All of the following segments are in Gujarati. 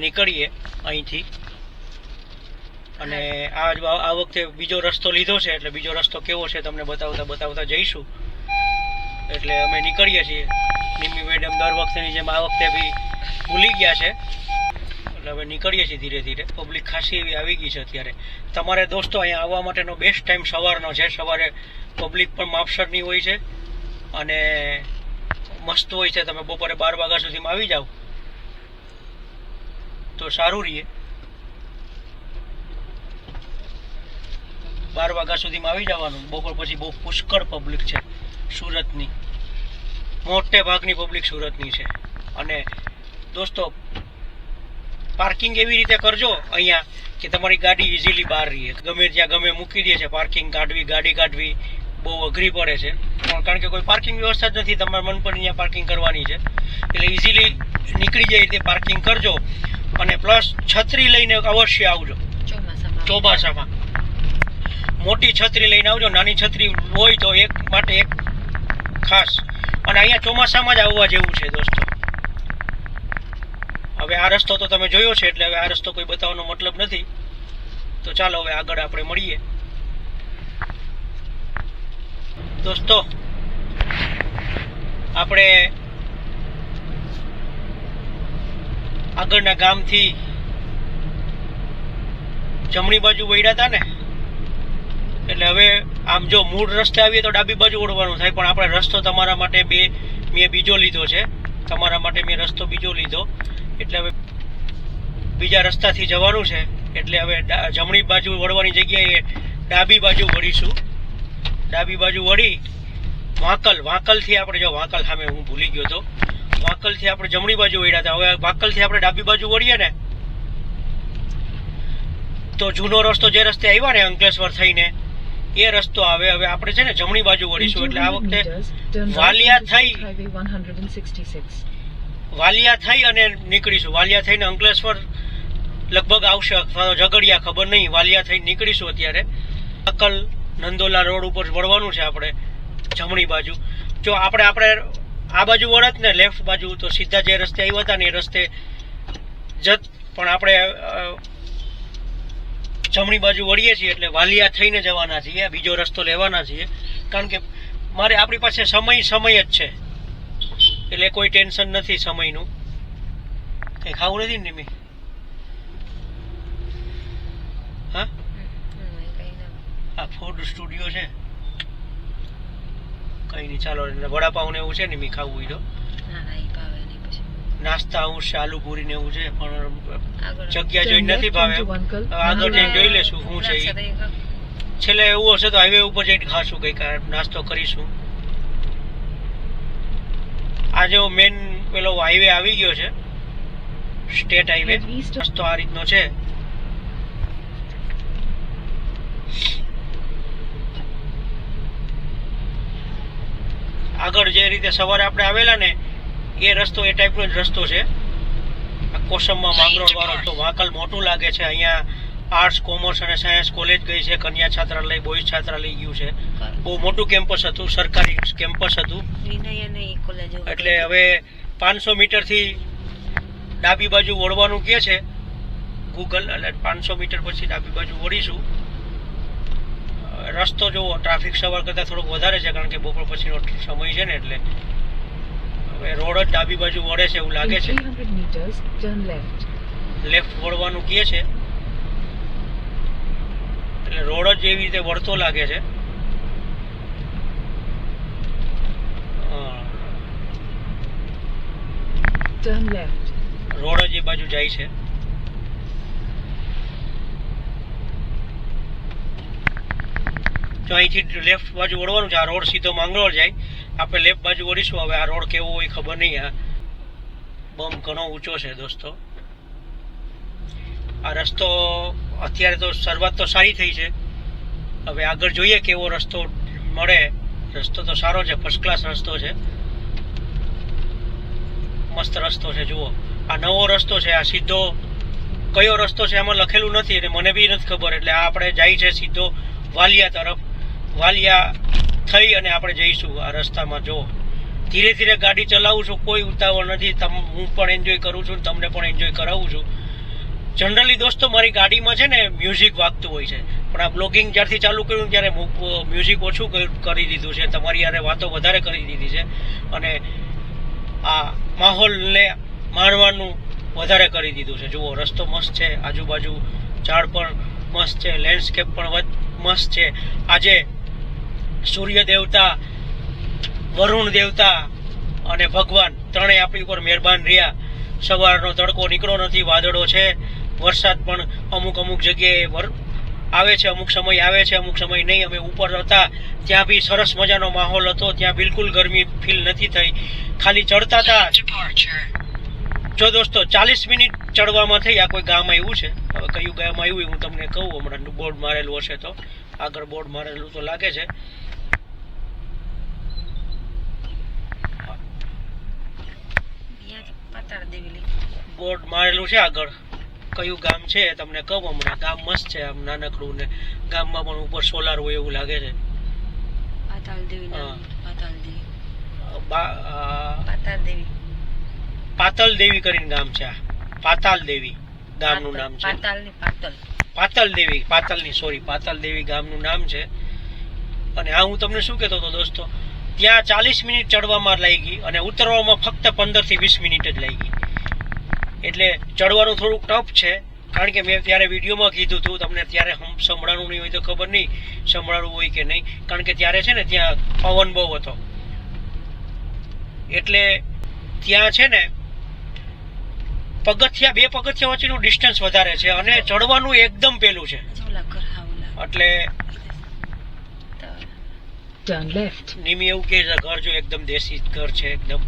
નીકળીએ અહીંથી. અને આ આ વખતે બીજો રસ્તો લીધો છે, એટલે બીજો રસ્તો કેવો છે તમને બતાવતા બતાવતા જઈશું. એટલે અમે નીકળીએ છીએ. નિમ્મી મેડમ દર વખતેની જેમ આ વખતે બી ભૂલી ગયા છે. એટલે હવે નીકળીએ છીએ ધીરે ધીરે. પબ્લિક ખાસી એવી આવી ગઈ છે અત્યારે. તમારે દોસ્તો અહીંયા આવવા માટેનો બેસ્ટ ટાઈમ સવારનો છે. સવારે પબ્લિક પણ માપસરની હોય છે. અને મસ્ત હોય છે. તમે બપોરે બાર વાગ્યા સુધીમાં આવી જાઓ. તો સારું રહીએ. બાર વાગ્યા સુધીમાં આવી જવાનું. બપોર પછી બહુ પુષ્કળ પબ્લિક છે. સુરતની. મોટે ભાગની પબ્લિક સુરતની છે. અને દોસ્તો પાર્કિંગ એવી રીતે કરજો અહીંયા કે તમારી ગાડી ઇઝીલી બહાર રહીએ. ગમે ત્યાં ગમે મૂકી દે છે પાર્કિંગ કાઢવી, ગાડી કાઢવી, બહુ અઘરી પડે છે. પણ કારણ કે કોઈ પાર્કિંગ વ્યવસ્થા જ નથી, તમારા મન પર અહીંયા પાર્કિંગ કરવાની છે. એટલે ઇઝીલી નીકળી જાય રીતે પાર્કિંગ કરજો. અને પ્લસ છત્રી લઈને અવશ્ય આવજો. ચોમાસામાં. મોટી છત્રી લઈને આવજો નાની છત્રી હોય તો એક માટે એક ખાસ. અને અહીંયા ચોમાસામાં જ આવવા જેવું છે દોસ્તો. હવે આ રસ્તો તો તમે જોયો છે એટલે હવે આ રસ્તો કોઈ બતાવવાનો મતલબ નથી. તો ચાલો હવે આગળ આપણે મળીએ. દોસ્તો આપણે આગળના ગામથી જમણી બાજુ વળ્યા હતા ને, એટલે હવે આમ જો મૂળ રસ્તે આવીએ તો ડાબી બાજુ વળવાનું થાય, પણ આપણે રસ્તો તમારા માટે બે, મેં બીજો લીધો છે. તમારા માટે મેં રસ્તો બીજો લીધો. એટલે હવે બીજા રસ્તાથી જવાનું છે, એટલે હવે જમણી બાજુ વળવાની જગ્યાએ ડાબી બાજુ વળીશું. ડાબી બાજુ વળી વાંકલ, વાંકલથી આપણે જો વાંકલ સામે હું ભૂલી ગયો તો વાંકલથી આપણે જમણી બાજુ વળ્યા હતા. હવે વાંકલથી આપણે ડાબી બાજુ વળીએ ને, તો જૂનો રસ્તો જે રસ્તે આવ્યા ને અંકલેશ્વર થઈને, એ રસ્તો આવે. હવે આપણે છે ને જમણી બાજુ વળીશું. એટલે આ વખતે વાલિયા થઈ વાલિયા થઈ અને નીકળીશું. વાલિયા થઈને અંકલેશ્વર લગભગ આવશે. અથવા ઝઘડિયા ખબર નહીં. વાલિયા થઈને નીકળીશું અત્યારે. અકલ નંદોલા રોડ ઉપર વળવાનું છે આપણે જમણી બાજુ. જો આપણે આપણે આ બાજુ વળત ને લેફ્ટ બાજુ તો સીધા જે રસ્તે આવ્યા હતા ને એ રસ્તે જત પણ આપણે જમણી બાજુ વળીએ છીએ એટલે વાલિયા થઈને જવાના છીએ બીજો રસ્તો લેવાના છીએ. કારણ કે મારે આપણી પાસે સમય સમય જ છે. એટલે કોઈ ટેન્શન નથી સમયનું. કંઈ ખાવું નથી ને નિમી? હા? આ ફૂડ સ્ટુડિયો છે. કઈ નહીં ચાલો. વડાપાઉં ને એવું છે ને મી ખાવું હોય તો. નાસ્તા હું આલુ પૂરી ને એવું છે પણ જગ્યા જોઈ નથી ભાવે. આગળ જઈને જોઈ લેશું શું છે છેલ્લે એવું હશે તો હાઈવે ઉપર જઈને ખાશું કઈ આ નાસ્તો કરીશું. આજે મેન પેલો હાઈવે આવી ગયો છે. સ્ટેટ હાઈવે રસ્તો આ રીતનો છે. આગળ જે રીતે સવારે આપણે આવેલા ને એ રસ્તો એ ટાઈપનો જ રસ્તો છે. કોસમમાં માંગરોળ વાળો તો વાંકલ મોટું લાગે છે. અહીંયા આર્ટ્સ કોમર્સ અને સાયન્સ કોલેજ ગઈ છે કન્યા છાત્રાલય બોયઝ છાત્રાલય ગયું છે. બહુ મોટું કેમ્પસ હતું સરકારી કેમ્પસ હતું. એટલે હવે પાંચસો મીટરથી ડાબી બાજુ વળવાનું કે છે ગૂગલ એટલે પાંચસો મીટર પછી ડાબી બાજુ વળીશું રસ્તો જોવો ટ્રાફિક સવાર કરતાં થોડોક વધારે છે કારણ કે બપોર પછીનો સમય છે ને એટલે હવે રોડ જ ડાબી બાજુ વળે છે એવું લાગે છે. લેફ્ટ વળવાનું કહે છે. એટલે રોડ જ એવી રીતે વળતો લાગે છે. રોડ જ એ બાજુ જાય છે. જો અહીંથી લેફ્ટ બાજુ વળવાનું છે. આ રોડ સીધો માંગરોળ જાય. આપણે લેફ્ટ બાજુ વળીશું હવે આ રોડ કેવો હોય ખબર નહીં. આ બમ ઘણો ઊંચો છે દોસ્તો. આ રસ્તો અત્યારે તો શરૂઆત તો સારી થઈ છે. હવે આગળ જોઈએ કેવો રસ્તો મળે. રસ્તો તો સારો છે. ફર્સ્ટ ક્લાસ રસ્તો છે. મસ્ત રસ્તો છે. જુઓ. આ નવો રસ્તો છે. આ સીધો કયો રસ્તો છે? એમાં લખેલું નથી અને મને બી નથી ખબર. એટલે આ આપણે જાય છે સીધો વાલિયા તરફ. વાલિયા થઈ અને આપણે જઈશું આ રસ્તામાં. જુઓ ધીરે ધીરે ગાડી ચલાવું છું, કોઈ ઉતાવળ નથી. તમ, હું પણ એન્જોય કરું છું તમને પણ એન્જોય કરાવું છું. જનરલી દોસ્તો, મારી ગાડીમાં છે ને મ્યુઝિક વાગતું હોય છે. પણ આ બ્લોગિંગ જ્યારથી ચાલુ કર્યું ત્યારે મ્યુઝિક ઓછું કરી દીધું છે. તમારી યારે વાતો વધારે કરી દીધી છે. અને આ માહોલને માણવાનું વધારે કરી દીધું છે. જુઓ, રસ્તો મસ્ત છે. આજુબાજુ ઝાડ પણ મસ્ત છે. લેન્ડસ્કેપ પણ મસ્ત છે. આજે સૂર્ય દેવતા, વરુણ દેવતા અને ભગવાન ત્રણેય આપણી ઉપર મહેરબાન રહ્યા. સવારનો તડકો નીકળો નથી, વાદળો છે. વરસાદ પણ અમુક અમુક જગ્યાએ આવે છે, અમુક સમય આવે છે, અમુક સમય નહીં. અમે ઉપર હતા, ત્યાં બી સરસ મજાનો માહોલ હતો. ત્યાં બિલકુલ ગરમી ફીલ નથી થઈ. ખાલી ચડતા હતા. જો દોસ્તો, ચાલીસ મિનિટ ચડવામાં થઈ. આ કોઈ ગામ આવ્યું છે? હવે કયું ગામ આવ્યું હું તમને કહું. હમણાં બોર્ડ મારેલું હશે તો. આગળ બોર્ડ મારેલું તો લાગે છે. પાતાળ દેવી બોર્ડ મારેલું છે આગળ. કયું ગામ છે તમને કહું હમણાં. ગામ મસ્ત છે આમ નાનકડું ને ગામમાં પણ ઉપર સોલાર હોય એવું લાગે છે. પાતાળ દેવી પાતાળ દેવી. પાતાળ દેવી. પાતલ દેવી કરીને ગામ છે પાતાલ દેવી ગામનું નામ છે. પાતાલની પાતલ પાતલ દેવી પાતલની સોરી પાતલ દેવી ગામનું નામ છે. અને આ હું તમને શું કહેતો હતો દોસ્તો? ત્યાં ચાલીસ મિનિટ ચડવામાં લાગી અને ઉતરવામાં ફક્ત પંદરથી વીસ મિનિટ જ લાગી. એટલે ચડવાનું થોડુંક ટફ છે કારણ કે મેં ત્યારે વિડીયોમાં કીધું હતું તમને ત્યારે હમ- સંભળાણું નહીં હોય તો ખબર નહીં સંભળાણું હોય કે નહીં કારણ કે ત્યારે છે ને ત્યાં પવન બહુ હતો. એટલે ત્યાં છે ને પગથિયા બે પગથિયા વચ્ચેનું ડિસ્ટન્સ વધારે છે અને ચડવાનું એકદમ પેલું છે. એટલે Turn left. નિમી એવું કે છે ઘર જો એકદમ દેશી ઘર છે એકદમ.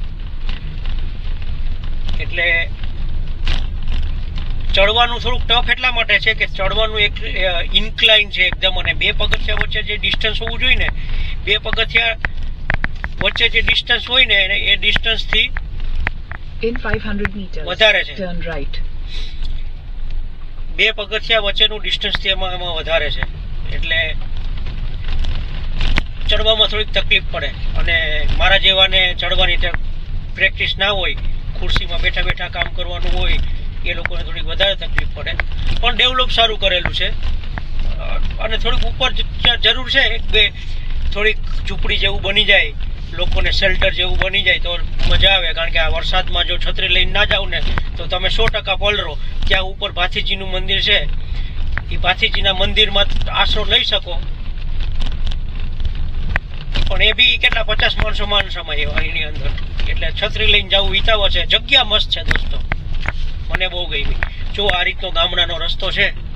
એટલે ચડવાનું થોડુંક ટફ એટલા માટે છે કે ચડવાનું એક ઇન્ક્લાઇન છે એકદમ અને બે પગથિયા વચ્ચે જે ડિસ્ટન્સ હોવું જોઈએ ને બે પગથિયા વચ્ચે જે ડિસ્ટન્સ હોય ને એ ડિસ્ટન્સથી In 500 મીટર વધારે છે. ટર્ન રાઈટ બે પગથિયા વચ્ચેનું ડિસ્ટન્સ એમાં એમાં વધારે છે. એટલે ચડવામાં થોડીક તકલીફ પડે. અને મારા જેવાને ચડવાની પ્રેક્ટિસ ના હોય, ખુરશીમાં બેઠા બેઠા કામ કરવાનું હોય, એ લોકોને થોડીક વધારે તકલીફ પડે. પણ ડેવલપ સારું કરેલું છે. અને થોડીક ઉપર જરૂર છે, એક બે થોડીક ઝૂંપડી જેવું બની જાય, લોકોને શેલ્ટર જેવું બની જાય, તો મજા આવે. કારણ કે આ વરસાદમાં જો છત્રી લઈને ના જાઓ ને, તો તમે સો ટકા પલરો. ત્યાં ઉપર ભાથીજીનું મંદિર છે, એ ભાથીજીના મંદિરમાં આશરો લઈ શકો. પણ એ બી કેટલા પચાસ માણસો માણસ એની અંદર. એટલે છત્રી લઈને જવું હિતાવો છે. જગ્યા મસ્ત છે દોસ્તો. મને બહુ ગઈ જો આ રીતનો ગામડાનો રસ્તો છે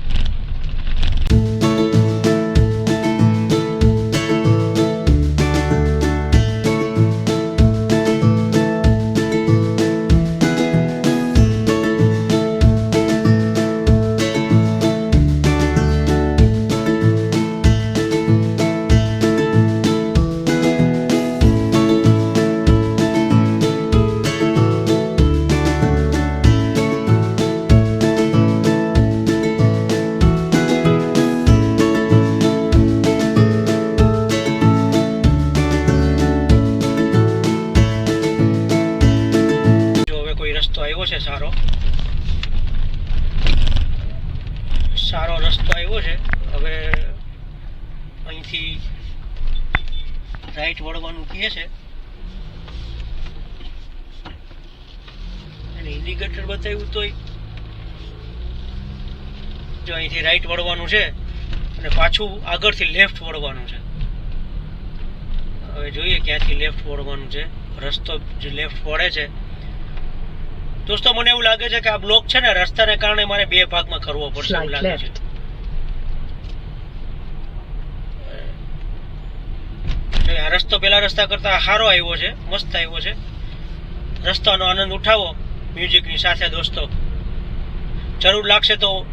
છે સારો. સારો રસ્તો આવ્યો છે. હવે અહીંથી રાઈટ વળવાનું કહે છે. અને ઇન્ડિકેટર બતાવ્યું તોય જો અહીંથી રાઈટ વળવાનું છે અને પાછું આગળથી લેફ્ટ વળવાનું છે. હવે જોઈએ ક્યાંથી લેફ્ટ વળવાનું છે. રસ્તો જે લેફ્ટ વળે છે દોસ્તો મને એવું લાગે છે કે આ બ્લોક છે ને રસ્તાને કારણે મારે બે ભાગમાં કરવો પડશે એવું લાગે છે. આ રસ્તો પેલા રસ્તા કરતા સારો આવ્યો છે મસ્ત આવ્યો છે. રસ્તાનો આનંદ ઉઠાવો મ્યુઝિકની સાથે દોસ્તો. જરૂર લાગશે તો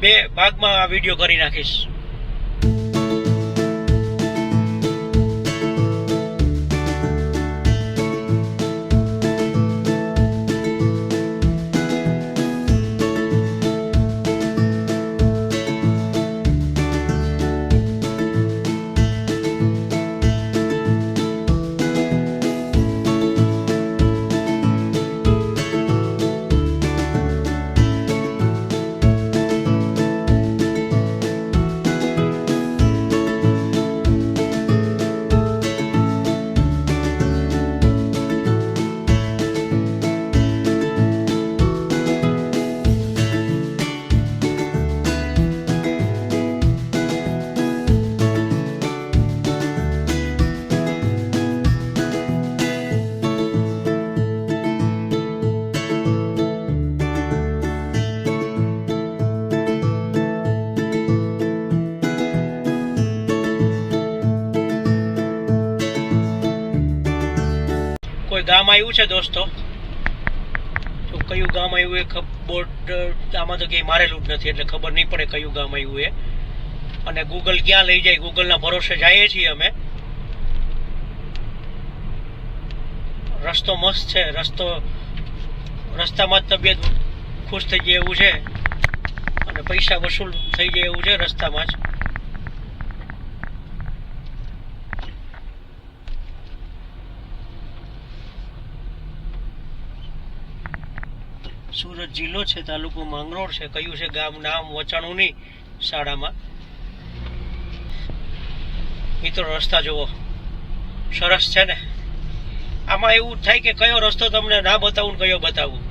બે ભાગમાં આ વીડિયો કરી નાખીશ. ગામ આવ્યું છે દોસ્તો. તો કયું ગામ આવ્યું એ બોર્ડ આમાં તો ક્યાંય મારેલું જ નથી, એટલે ખબર નહીં પડે કયું ગામ આવ્યું એ. અને ગૂગલ ક્યાં લઈ જાય? ગૂગલના ભરોસે જઈએ છીએ અમે. રસ્તો મસ્ત છે, રસ્તો, રસ્તામાં જ તબિયત ખુશ થઈ જાય એવું છે. અને પૈસા વસૂલ થઈ જાય એવું છે રસ્તામાં જ. સુરત જિલ્લો છે તાલુકો માંગરોળ છે કયું છે ગામ નામ વચાણું નહીં શાળામાં. મિત્રો રસ્તા જુઓ. સરસ છે ને? આમાં એવું થાય કે કયો રસ્તો તમને ના બતાવું કયો બતાવું.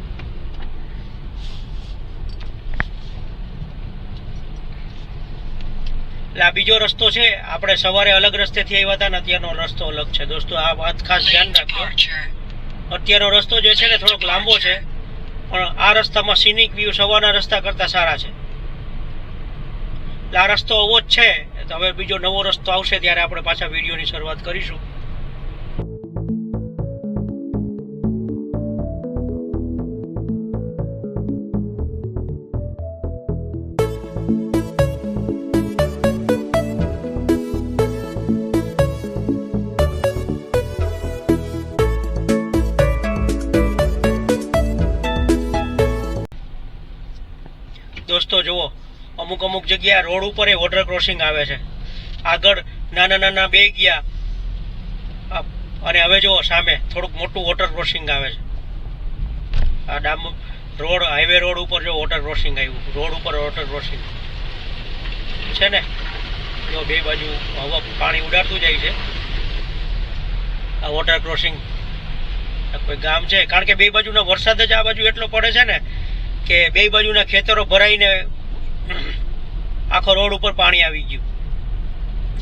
એટલે આ બીજો રસ્તો છે આપણે સવારે અલગ રસ્તેથી આવ્યા હતા ને અત્યારનો રસ્તો અલગ છે. દોસ્તો આ વાત ખાસ ધ્યાન રાખજો. અત્યારનો રસ્તો જે છે ને થોડોક લાંબો છે. પણ આ રસ્તામાં સિનિક વ્યૂ સવારના રસ્તા કરતા સારા છે. આ રસ્તો આવો જ છે. તો હવે બીજો નવો રસ્તો આવશે ત્યારે આપણે પાછા વિડીયોની શરૂઆત કરીશું. અમુક જગ્યા રોડ ઉપર વોટર ક્રોસિંગ આવે છે. આગળ નાના નાના બે ગયા. અને હવે જો સામે થોડુંક મોટું વોટર ક્રોસિંગ આવે છે. આ ડામ, રોડ, હાઈવે રોડ ઉપર જો વોટર ક્રોસિંગ આવ્યું, રોડ ઉપર વોટર ક્રોસિંગ. છે ને? જો બે બાજુ હવા, પાણી ઉડાડતું જાય છે. આ વોટર ક્રોસિંગ કોઈ ગામ છે? કારણ કે બે બાજુનો વરસાદ જ આ બાજુ એટલો પડે છે ને, કે બે બાજુના ખેતરો ભરાઈને આખો રોડ ઉપર પાણી આવી ગયું.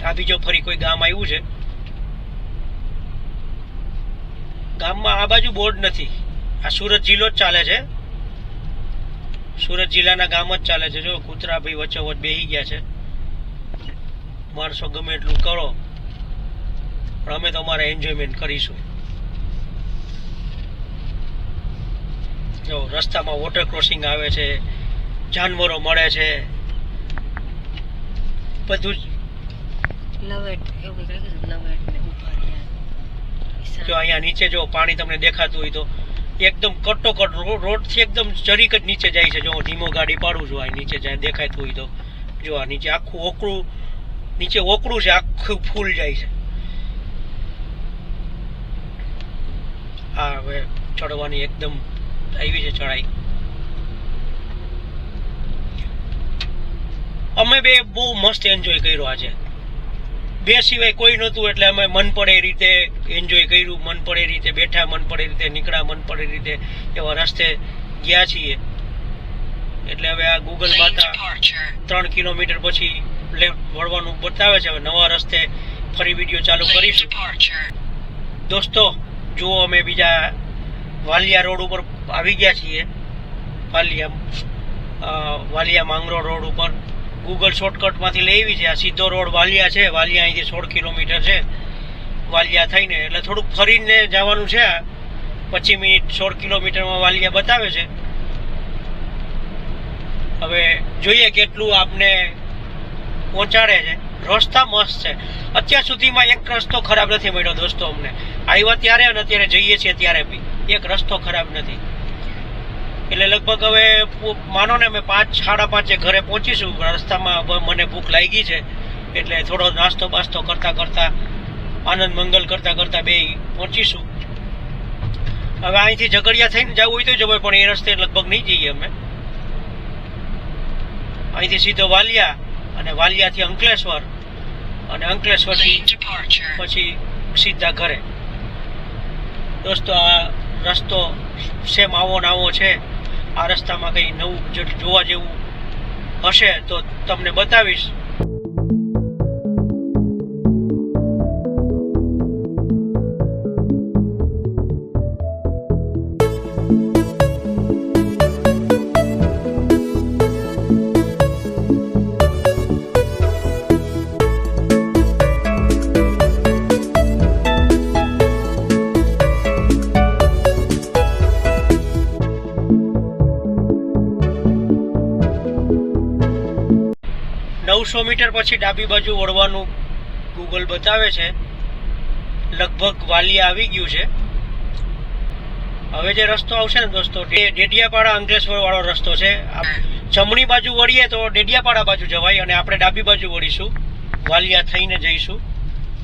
આ બીજો ફરી કોઈ ગામ આવ્યું છે? ગામમાં આ બાજુ બોર્ડ નથી. આ સુરત જિલ્લો જ ચાલે છે. સુરત જિલ્લાના ગામ જ ચાલે છે. જો કૂતરા ભાઈ વચ્ચે વચ્ચે બેહી ગયા છે. માણસો ગમે એટલું કરો. પણ અમે તો અમારે એન્જોયમેન્ટ કરીશું. જો રસ્તામાં વોટર ક્રોસિંગ આવે છે. જાનવરો મળે છે. બધું જ. એટ એવું કંઈક છે, લવેટ ને ઊભા રહ્યા જો અહીંયા નીચે જો પાણી તમને દેખાતું હોય તો એકદમ કટોકટ રોડથી એકદમ ચરીક જ નીચે જાય છે. જો હું ધીમો ગાડી પાડું છું આ નીચે જાય દેખાતું હોય તો. જો આ નીચે આખું ઓકળું નીચે ઓકળું છે આખું ફૂલ જાય છે. આ હવે ચડવાની એકદમ આવી છે ચડાઈ અમે બે બહુ મસ્ત એન્જોય કર્યો આજે. બે સિવાય કોઈ નહોતું એટલે અમે મન પડે એ રીતે એન્જોય કર્યું મન પડે એ રીતે બેઠા મન પડે એ રીતે નીકળ્યા મન પડે એ રીતે એવા રસ્તે ગયા છીએ. એટલે હવે આ ગૂગલ માતા ત્રણ કિલોમીટર પછી લેફ્ટ વળવાનું બતાવે છે. હવે નવા રસ્તે ફરી વીડિયો ચાલુ કરીશું. દોસ્તો જુઓ અમે બીજા વાલિયા રોડ ઉપર આવી ગયા છીએ. વાલિયા વાલિયા માંગરોળ રોડ ઉપર. ગૂગલ શોર્ટકટમાંથી લેવી છે. આ સીધો રોડ વાલિયા છે. વાલિયા અહીંથી સોળ કિલોમીટર છે. વાલિયા થઈને, એટલે થોડુંક ફરીને જવાનું છે. આ. પચીસ મિનિટ, સોળ કિલોમીટરમાં વાલિયા બતાવે છે. હવે જોઈએ કેટલું આપને પહોંચાડે છે. રસ્તા મસ્ત છે. અત્યાર સુધીમાં એક રસ્તો ખરાબ નથી મળ્યો દોસ્તો અમને. આવ્યા ત્યારે અને અત્યારે જઈએ છીએ ત્યારે બી. એક રસ્તો ખરાબ નથી. એટલે લગભગ હવે માનો ને અમે પાંચ સાડા પાંચે ઘરે પહોંચીશું. રસ્તામાં મને ભૂખ લાગી છે. એટલે થોડો નાસ્તો બાસ્તો કરતા કરતા આનંદ મંગલ કરતા કરતા બે પહોંચીશું. હવે અહીંથી ઝઘડિયા થઈને જવું હોય તો જવું પણ એ રસ્તે લગભગ નહીં જઈએ અમે. અહીંથી સીધો વાલિયા અને વાલિયાથી અંકલેશ્વર અને અંકલેશ્વરથી પછી સીધા ઘરે. દોસ્તો આ રસ્તો સેમ આવો ને આવો છે. આ રસ્તામાં કંઈ નવું જોવા જેવું હશે તો તમને બતાવીશ. નવસો મીટર પછી ડાબી બાજુ વળવાનું ગૂગલ બતાવે છે. લગભગ વાલિયા આવી ગયું છે. હવે જે રસ્તો આવશે ને દોસ્તો ડેડિયાપાડા અંકલેશ્વર વાળો રસ્તો છે. જમણી બાજુ વળીએ તો ડેડિયાપાડા બાજુ જવાય અને આપણે ડાબી બાજુ વળીશું. વાલિયા થઈને જઈશું.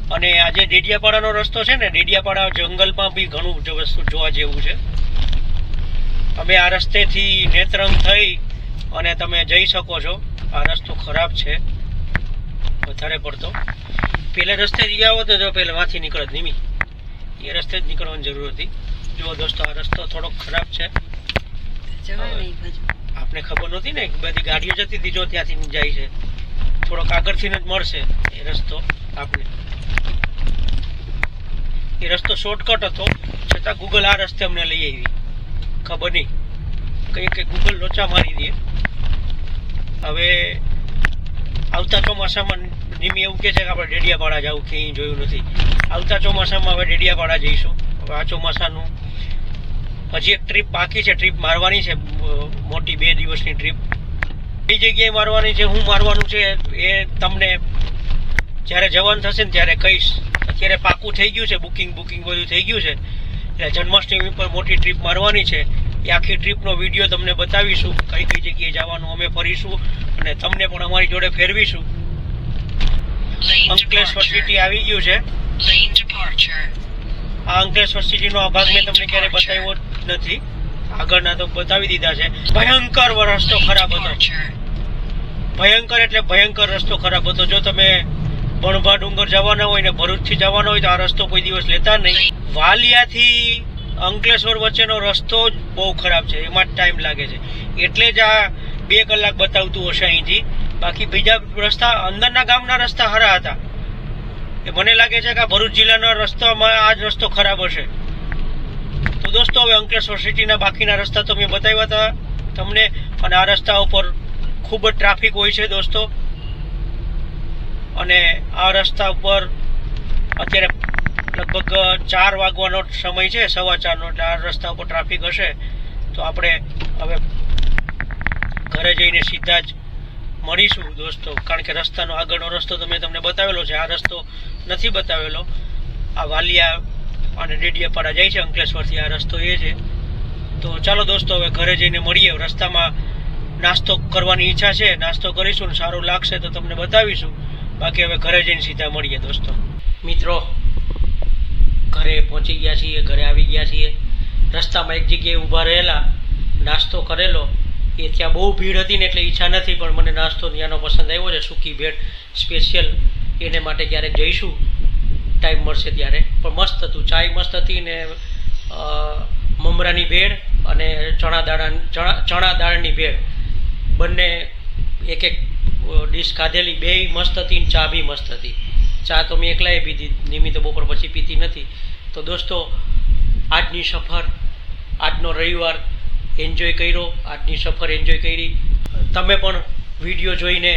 અને આ જે ડેડિયાપાડાનો રસ્તો છે ને, ડેડિયાપાડા જંગલમાં બી ઘણું વસ્તુ જોવા જેવું છે. તમે આ રસ્તેથી નેત્રંગ થઈ અને તમે જઈ શકો છો. આ રસ્તો ખરાબ છે. વધારે પડતો. પહેલા રસ્તે જ ગયા હોત તો પહેલાં માંથી નીકળત નિમી. એ રસ્તે જ નીકળવાની જરૂર હતી. જો દોસ્તો આ રસ્તો થોડોક ખરાબ છે. આપને ખબર નહોતી ને બધી ગાડીઓ જતી હતી જો ત્યાંથી જાય છે. થોડોક આગળથી જ મળશે એ રસ્તો આપણે એ રસ્તો શોર્ટકટ હતો. છતાં ગૂગલ આ રસ્તે અમને લઈ આવી. ખબર નહીં. કંઈ કે ગૂગલ લોચા મારી દે. હવે આવતા ચોમાસામાં નિમી એવું કે છે કે આપણે ડેડિયાપાડા જવું ક્યાંય જોયું નથી. આવતા ચોમાસામાં હવે ડેડિયાપાડા જઈશું. આ ચોમાસાનું હજી એક ટ્રીપ બાકી છે ટ્રીપ મારવાની છે, મોટી બે દિવસની ટ્રીપ એ જગ્યાએ મારવાની છે, હું મારવાનું છે, એ તમને જ્યારે જવાનું થશે ને ત્યારે કહીશ. અત્યારે પાકું થઈ ગયું છે બુકિંગ બુકિંગ બધું થઈ ગયું છે. એટલે જન્માષ્ટમી પર મોટી ટ્રીપ મારવાની છે. એ આખી ટ્રીપનો વીડિયો તમને બતાવીશું, કઈ કઈ જગ્યાએ જવાનું, અમે ફરીશું. અને તમને પણ અમારી જોડે ફેરવીશું. અંકલેશ્વર સિટી આવી ગયું છે. આ અંકલેશ્વર સિટીનો આ ભાગ મેં તમને ક્યારે બતાવ્યો નથી. આગળના તો બતાવી દીધા છે. ભયંકર રસ્તો ખરાબ હતો. ભયંકર એટલે ભયંકર રસ્તો ખરાબ હતો. જો તમે બણભા ડુંગર જવાના હોય ને ભરૂચથી જવાના હોય તો આ રસ્તો કોઈ દિવસ લેતા નહીં. વાલિયાથી અંકલેશ્વર વચ્ચેનો રસ્તો બહુ ખરાબ છે. એમાં જ ટાઈમ લાગે છે. એટલે જ આ બે કલાક બતાવતું હશે અહીંથી. બાકી બીજા રસ્તા અંદરના ગામના રસ્તા ખરા હતા. એ મને લાગે છે કે ભરૂચ જિલ્લાના રસ્તામાં આ જ રસ્તો ખરાબ હશે. તો દોસ્તો, હવે અંકલેશ્વર સિટીના બાકીના રસ્તા તો મેં બતાવ્યા હતા તમને. અને આ રસ્તા ઉપર ખૂબ જ ટ્રાફિક હોય છે દોસ્તો. અને આ રસ્તા ઉપર અત્યારે લગભગ ચાર વાગવાનો સમય છે, સવા ચારનો, એટલે આ રસ્તા ઉપર ટ્રાફિક હશે. તો આપણે હવે ઘરે જઈને સીધા જ મળીશું દોસ્તો. કારણ કે રસ્તાનો આગળનો રસ્તો તો મેં તમને બતાવેલો છે. આ રસ્તો નથી બતાવેલો. આ વાલિયા અને ડેડિયાપાડા જાય છે અંકલેશ્વરથી. આ રસ્તો એ છે. તો ચાલો દોસ્તો, હવે ઘરે જઈને મળીએ. રસ્તામાં નાસ્તો કરવાની ઈચ્છા છે. નાસ્તો કરીશું ને સારું લાગશે તો તમને બતાવીશું. બાકી હવે ઘરે જઈને સીધા મળીએ દોસ્તો. મિત્રો, ઘરે પહોંચી ગયા છીએ, ઘરે આવી ગયા છીએ. રસ્તામાં એક જગ્યાએ ઊભા રહેલા, નાસ્તો કરેલો. એ ત્યાં બહુ ભીડ હતી ને એટલે ઈચ્છા નથી, પણ મને નાસ્તો ત્યાંનો પસંદ આવ્યો છે સૂકી ભેળ સ્પેશિયલ એને માટે ક્યારેક જઈશું. ટાઈમ મળશે ત્યારે. પણ મસ્ત હતું. ચાય મસ્ત હતી ને મમરાની ભેળ અને ચણા દાણા ચણા ચણા દાળની ભેળ. બંને એક એક ડીશ ખાધેલી. બેય મસ્ત હતી ને ચા બી મસ્ત હતી. ચા તો મેં એકલાએ પીધી. નિમિત્ત બપોર પછી પીતી નથી. તો દોસ્તો, આજની સફર, આજનો રવિવાર એન્જોય કર્યો, આજની સફર એન્જોય કરી. તમે પણ વીડિયો જોઈને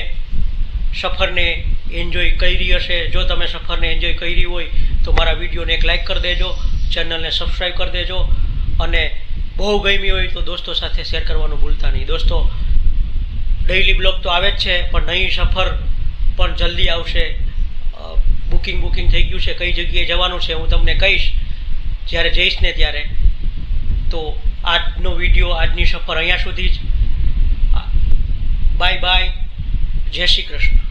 સફરને એન્જોય કરી હશે. જો તમે સફરને એન્જોય કરી હોય, તો મારા વિડીયોને એક લાઈક કરી દેજો ચેનલને સબસ્ક્રાઈબ કરી દેજો. અને બહુ ગમી હોય તો દોસ્તો સાથે શેર કરવાનું ભૂલતા નહીં. દોસ્તો ડેઇલી બ્લોગ તો આવે જ છે, પણ નહીં સફર પણ જલ્દી આવશે. બુકિંગ બુકિંગ થઈ ગયું છે, કઈ જગ્યાએ જવાનું છે હું તમને કહીશ. જ્યારે જઈશ ને ત્યારે, તો આજનો વીડિયો આજની સફર અહીંયા સુધી જ. Bye bye. જય શ્રી કૃષ્ણ.